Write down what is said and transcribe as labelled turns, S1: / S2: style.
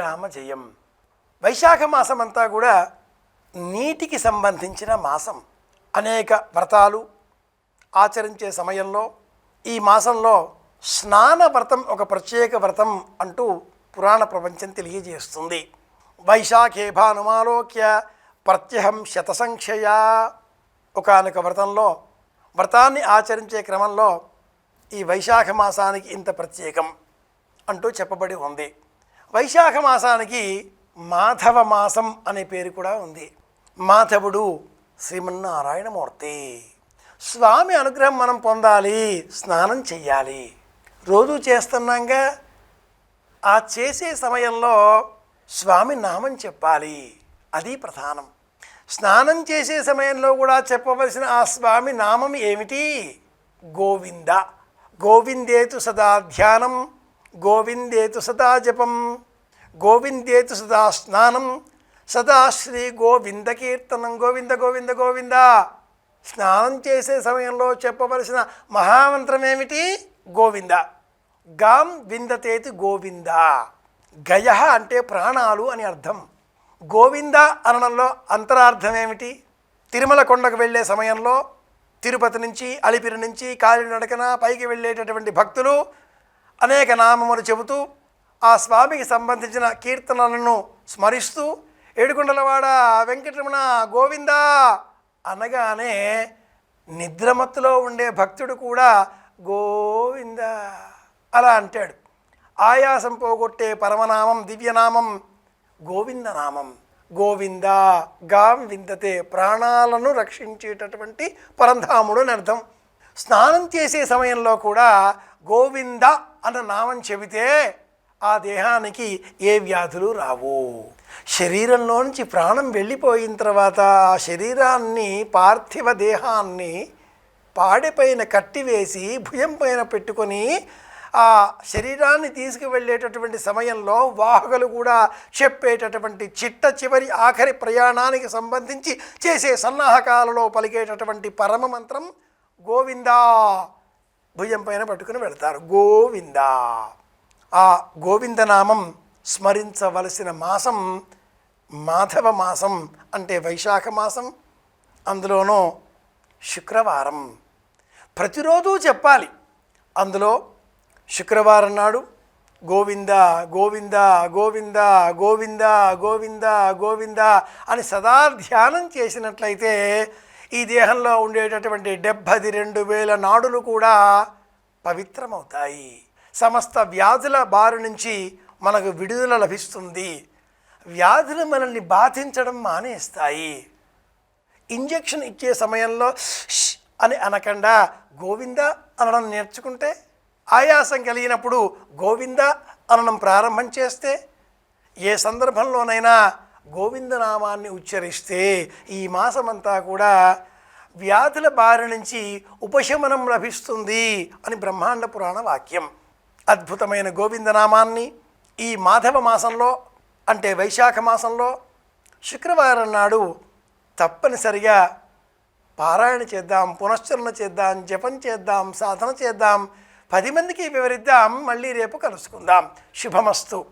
S1: శ్రీరామ జయం. వైశాఖ మాసం అంతా కూడా నీటికి సంబంధించిన మాసం. అనేక వ్రతాలు ఆచరించే సమయంలో ఈ మాసంలో స్నాన వ్రతం ఒక ప్రత్యేక వ్రతం అంటూ పురాణ ప్రపంచం తెలియజేస్తుంది. వైశాఖే భానుమాలోక్య ప్రత్యహం శతసంఖ్యయా. ఒకనొక వ్రతంలో వ్రతాన్ని ఆచరించే క్రమంలో ఈ వైశాఖ మాసానికి ఇంత ప్రత్యేకం అంటూ చెప్పబడి ఉంది. వైశాఖ మాసానికి మాధవ మాసం అనే పేరు కూడా ఉంది. మాధవుడు శ్రీమన్నారాయణమూర్తి. స్వామి అనుగ్రహం మనం పొందాలి స్నానం చెయ్యాలి. రోజు చేస్తున్నాగా ఆ చేసే సమయంలో స్వామి నామం చెప్పాలి. అది ప్రధానం. స్నానం చేసే సమయంలో కూడా చెప్పవలసిన ఆ స్వామి నామం ఏమిటి? గోవింద. గోవిందేతు సదా ధ్యానం. గోవిందేతు సదా జపం గోవిందేతు సదా స్నానం సదా శ్రీ గోవింద కీర్తనం గోవింద గోవింద గోవింద. స్నానం చేసే సమయంలో చెప్పవలసిన మహామంత్రం ఏమిటి గోవింద. గాం విందతేతి గోవింద. గయ అంటే ప్రాణాలు అని అర్థం. గోవింద అనడంలో అంతరార్థం ఏమిటి తిరుమల కొండకు వెళ్ళే సమయంలో తిరుపతి నుంచి అలిపిరి నుంచి కాలినడకన పైకి వెళ్ళేటటువంటి భక్తులు అనేక నామములు చెబుతూ ఆ స్వామికి సంబంధించిన కీర్తనలను స్మరిస్తూ ఏడుకొండలవాడ వెంకటరమణ గోవింద అనగానే నిద్రమత్తులో ఉండే భక్తుడు కూడా గోవింద అలా అంటాడు. ఆయాసం పోగొట్టే పరమనామం దివ్యనామం గోవిందనామం. గోవింద గాం విందతే ప్రాణాలను రక్షించేటటువంటి పరంధాముడు అని అర్థం. స్నానం చేసే సమయంలో కూడా గోవింద అన్న నామం చెబితే ఆ దేహానికి ఏ వ్యాధులు రావు. శరీరంలోంచి ప్రాణం వెళ్ళిపోయిన తర్వాత ఆ శరీరాన్ని పార్థివ దేహాన్ని పాడెపైన కట్టివేసి భుజం పైన పెట్టుకొని ఆ శరీరాన్ని తీసుకువెళ్ళేటటువంటి సమయంలో వాహకులు కూడా చెప్పేటటువంటి చిట్ట చివరి ఆఖరి ప్రయాణానికి సంబంధించి చేసే సన్నాహకాలలో పలికేటటువంటి పరమ మంత్రం గోవిందా. భుజం పైన పట్టుకుని వెళతారు. గోవిందా. ఆ గోవిందనామం స్మరించవలసిన మాసం మాధవ మాసం అంటే వైశాఖ మాసం. అందులోనూ శుక్రవారం. ప్రతిరోజు చెప్పాలి. అందులో శుక్రవారం నాడు గోవింద గోవింద గోవింద గోవింద గోవింద గోవింద అని సదా ధ్యానం చేసినట్లయితే ఈ దేహంలో ఉండేటటువంటి డెబ్భది రెండు వేల నాడులు కూడా పవిత్రమవుతాయి. సమస్త వ్యాధుల బారి నుంచి మనకు విడుదల లభిస్తుంది. వ్యాధులు మనల్ని బాధించడం మానేస్తాయి. ఇంజెక్షన్ ఇచ్చే సమయంలో ష్ అని అనకుండా గోవింద అనడం నేర్చుకుంటే ఆయాసం కలిగినప్పుడు గోవింద అనడం ప్రారంభం చేస్తే ఏ సందర్భంలోనైనా గోవిందనామాన్ని ఉచ్చరిస్తే ఈ మాసమంతా కూడా వ్యాధుల బారి నుంచి ఉపశమనం లభిస్తుంది అని బ్రహ్మాండ పురాణ వాక్యం. అద్భుతమైన గోవిందనామాన్ని ఈ మాధవ మాసంలో అంటే వైశాఖ మాసంలో శుక్రవారం నాడు తప్పనిసరిగా పారాయణ చేద్దాం పునశ్చరణ చేద్దాం జపం చేద్దాం సాధన చేద్దాం పది మందికి వివరిద్దాం మళ్ళీ రేపు కలుసుకుందాం. శుభమస్తు.